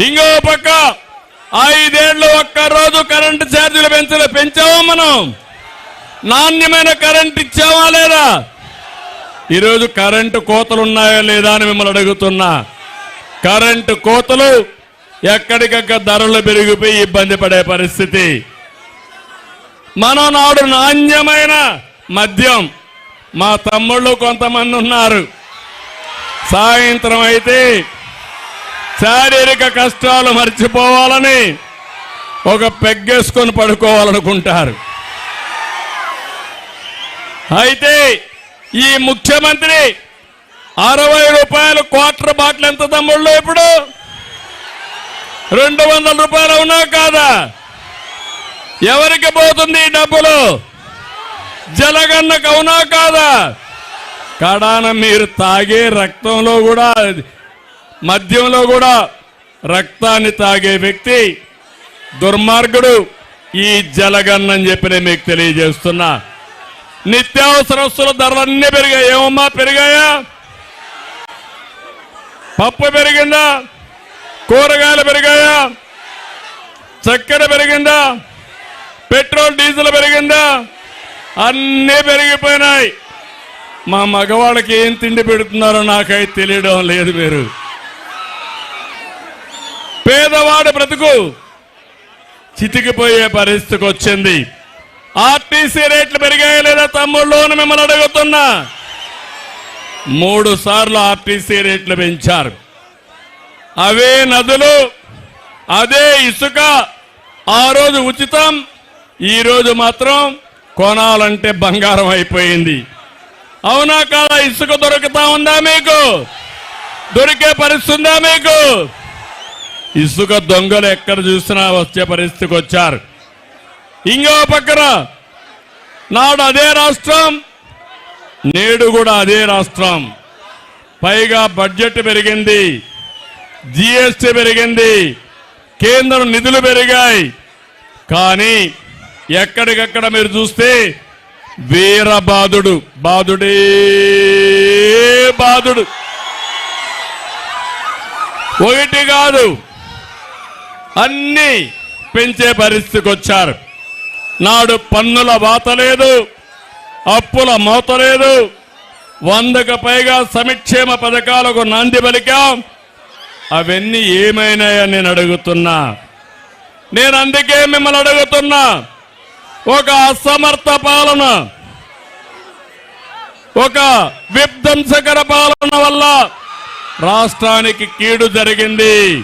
ఇంకో పక్క ఐదేళ్ళు ఒక్క రోజు కరెంటు ఛార్జీలు పెంచలే పెంచావా మనం? నాణ్యమైన కరెంట్ ఇచ్చావా లేదా? ఈరోజు కరెంటు కోతలు ఉన్నాయా లేదా అని మిమ్మల్ని అడుగుతున్నా. కరెంటు కోతలు ఎక్కడికక్క ధరలు పెరిగిపోయి ఇబ్బంది పడే పరిస్థితి. మనం నాడు నాణ్యమైన మద్యం. మా తమ్ముళ్ళు కొంతమంది ఉన్నారు. సాయంత్రం అయితే శారీరక కష్టాలు మర్చిపోవాలని ఒక పెగ్గేసుకొని పడుకోవాలనుకుంటారు. అయితే ఈ ముఖ్యమంత్రి అరవై రూపాయలు క్వార్టర్ బాటిల్ ఎంత తమ్ముళ్ళు ఇప్పుడు? రెండు వందల రూపాయలు ఉన్నా కాదా? ఎవరికి పోతుంది ఈ డబ్బులు? జలగన్నకు అవునా కాదా? కడాన మీరు తాగే రక్తంలో కూడా మద్యంలో కూడా రక్తాన్ని తాగే వ్యక్తి దుర్మార్గుడు. ఈ జలగన్నని చెప్పి నేను మీకు తెలియజేస్తున్నా. నిత్యావసర వస్తువుల ధరలన్నీ పెరిగాయి. ఏమమ్మా పెరిగాయా? పప్పు పెరిగిందా? కూరగాయలు పెరిగాయా? చక్కెర పెరిగిందా? పెట్రోల్ డీజిల్ పెరిగిందా? అన్నీ పెరిగిపోయినాయి. మా మగవాళ్ళకి ఏం తిండి పెడుతున్నారో నాకైతే తెలియడం లేదు మీరు. పేదవాడి బ్రతుకు చితికిపోయే పరిస్థితికి వచ్చింది. ఆర్టీసీ రేట్లు పెరిగాయా లేదా తమ్ముళ్ళు అని మిమ్మల్ని అడుగుతున్నా. మూడు సార్లు ఆర్టీసీ రేట్లు పెంచారు. అవే నదులు అదే ఇసుక ఆ రోజు ఉచితం ఈరోజు మాత్రం కొనాలంటే బంగారం అయిపోయింది. అవునా కాదా? ఇసుక దొరుకుతా ఉందా మీకు? దొరికే పరిస్థితుందా మీకు? ఇసుక దొంగలు ఎక్కడ చూసినా వచ్చే పరిస్థితికి వచ్చారు. ఇంకో పక్కన నాడు అదే రాష్ట్రం నేడు కూడా అదే రాష్ట్రం. పైగా బడ్జెట్ పెరిగింది జిఎస్టి పెరిగింది కేంద్రం నిధులు పెరిగాయి. కానీ ఎక్కడికక్కడ మీరు చూస్తే వీరబాధుడు బాధుడే బాధుడు ఒకటి కాదు అన్ని పెంచే పరిస్థితికి వచ్చారు నాడు పన్నుల వాత లేదు అప్పుల మోత లేదు. వందకు పైగా సమిక్షేమ పథకాలకు నాంది పలికాం. అవన్నీ ఏమైనాయని నేను అడుగుతున్నా. నేను అందుకే మిమ్మల్ని అడుగుతున్నా. ఒక అసమర్థ పాలన ఒక విధ్వంసకర పాలన వల్ల రాష్ట్రానికి కీడు జరిగింది.